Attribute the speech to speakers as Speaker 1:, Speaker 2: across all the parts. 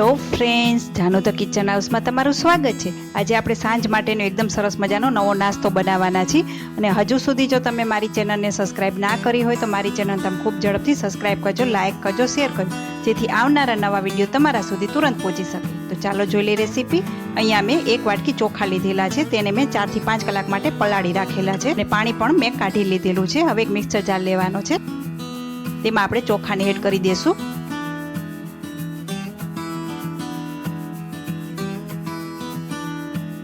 Speaker 1: Hello friends જાનો the kitchen હાઉસમાં તમારું સ્વાગત છે. આજે આપણે સાંજ માટેનો એકદમ સરસ મજાનો નવો નાસ્તો બનાવવાના છીએ. અને હજુ સુધી જો તમે મારી ચેનલને સબસ્ક્રાઇબ ના કરી હોય તો મારી ચેનલ તમે ખૂબ ઝડપથી સબસ્ક્રાઈબ કરજો, લાઇક કરજો, શેર કરજો. જેથી આવનારા નવા વીડિયો તમારા સુધી તુરંત પહોંચી શકે. તો ચાલો જોઈ લઈએ રેસીપી. અહીંયા મેં એક વાટકી ચોખા લીધેલા છે. તેને મેં ચારથી પાંચ કલાક માટે પલાળી રાખેલા છે. અને પાણી પણ મેં કાઢી લીધેલું છે. હવે એક મિક્સર જાર લેવાનો છે. તેમાં આપણે ચોખાને એડ કરી દઈશું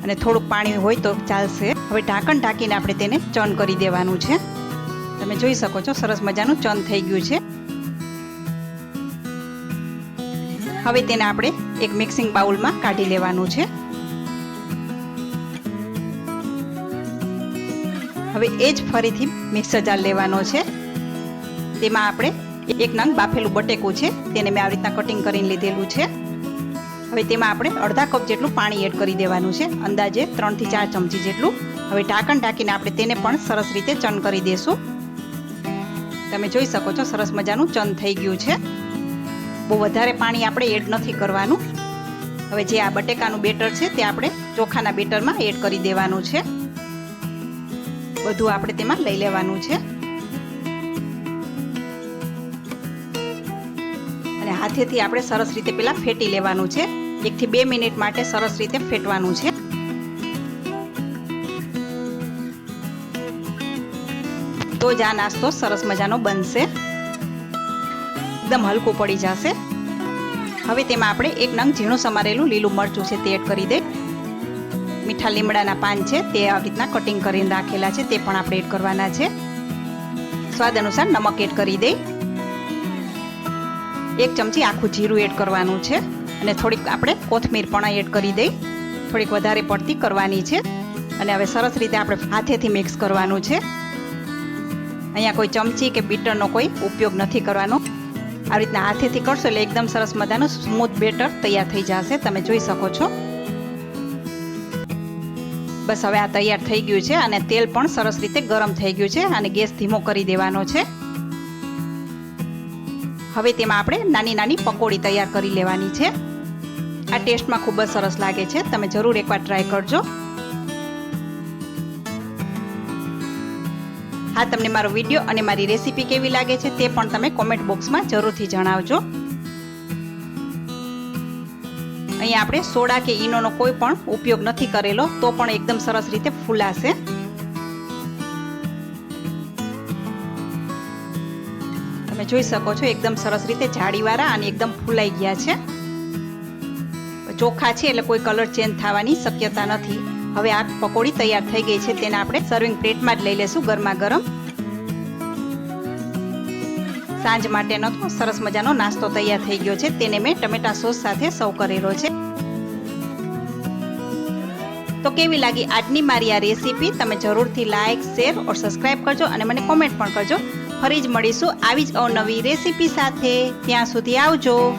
Speaker 1: અને થોડુંક પાણી હોય તો ચાલશે. હવે ઢાંકણ ઢાંકીને આપણે તેને ચન કરી દેવાનું છે. તમે જોઈ શકો છો, સરસ મજાનું ચન થઈ ગયું છે. હવે તેને આપણે એક મિક્સિંગ બાઉલમાં કાઢી લેવાનું છે. હવે એ જ ફરીથી મિક્સર જાર લેવાનો છે. તેમાં આપણે એક નંગ બાફેલું બટેકું છે, તેને મેં આવી રીતના કટિંગ કરીને લીધેલું છે. હવે તેમાં આપણે અડધા કપ જેટલું પાણી એડ કરી દેવાનું છે. અંદાજે ત્રણથી ચાર ચમચી જેટલું. હવે ઢાંકણ ઢાંકીને આપણે તેને પણ સરસ રીતે ચન કરી દેશું. તમે જોઈ શકો છો સરસ મજાનું ચન થઈ ગયું છે. બહુ વધારે પાણી આપણે એડ નથી કરવાનું. હવે જે આ બટેકાનું બેટર છે તે આપણે ચોખાના બેટરમાં એડ કરી દેવાનું છે. બધું આપણે તેમાં લઈ લેવાનું છે. હાથેથી આપણે સરસ રીતે પેલા ફેટી લેવાનું છે. એકથી બે મિનિટ માટે સરસ રીતે ફેટવાનું છે. તો જ આ નાસ્તો સરસ મજાનો બનશે. એકદમ હલકું પડી જશે. હવે તેમાં આપણે એક નંગ ઝીણું સમારેલું લીલું મરચું છે તે એડ કરી દે. મીઠા લીમડાના પાન છે તે આવી રીતના કટિંગ કરીને રાખેલા છે તે પણ આપણે એડ કરવાના છે. સ્વાદ અનુસાર નમક એડ કરી દઈ એક ચમચી આખું જીરું એડ કરવાનું છે. અને થોડીક આપણે કોથમીર પણ એડ કરી દઈ. થોડીક વધારે પડતી કરવાની છે. અને હવે સરસ રીતે આપણે હાથેથી મિક્સ કરવાનું છે. અહીંયા કોઈ ચમચી કે બીટરનો કોઈ ઉપયોગ નથી કરવાનો. આ રીતના હાથેથી કરશો એટલે એકદમ સરસ મજાનું સ્મૂથ બેટર તૈયાર થઈ જશે. તમે જોઈ શકો છો. બસ હવે આ તૈયાર થઈ ગયું છે અને તેલ પણ સરસ રીતે ગરમ થઈ ગયું છે અને ગેસ ધીમો કરી દેવાનો છે. હવે તેમાં આપણે નાની નાની પકોડી તૈયાર કરી લેવાની છે. આ ટેસ્ટમાં ખૂબ જ સરસ લાગે છે. તમે જરૂર એકવાર ટ્રાય કરજો. હા, તમને મારો વીડિયો અને મારી રેસીપી કેવી લાગે છે તે પણ તમે કોમેન્ટ બોક્સમાં જરૂરથી જણાવજો. અહીંયા આપણે સોડા કે ઈનોનો કોઈ પણ ઉપયોગ નથી કરેલો, તો પણ એકદમ સરસ રીતે ફૂલાશે. તમે જોઈ શકો છો, એકદમ સરસ રીતે જાળીવાળા અને એકદમ ફૂલાઈ ગયા છે. ચોખા છે એટલે કોઈ કલર ચેન્જ થવાની શક્યતા નથી. હવે આ પકોડી તૈયાર થઈ ગઈ છે, તેને આપણે સર્વિંગ પ્લેટમાં જ લઈ લેશું ગરમા ગરમ સાંજ માટેનો તો સરસ મજાનો નાસ્તો તૈયાર થઈ ગયો છે, તેને મેં ટમેટા સોસ સાથે સર્વ કરેલો છે. તો કેવી લાગી આજની મારી આ રેસીપી? તમે જરૂરથી લાઇક શેર ઓર સબસ્ક્રાઇબ કરજો અને મને કોમેન્ટ પણ કરજો. ફરી જ મળીશું આવી જ અવનવી રેસીપી સાથે. ત્યાં સુધી આવજો.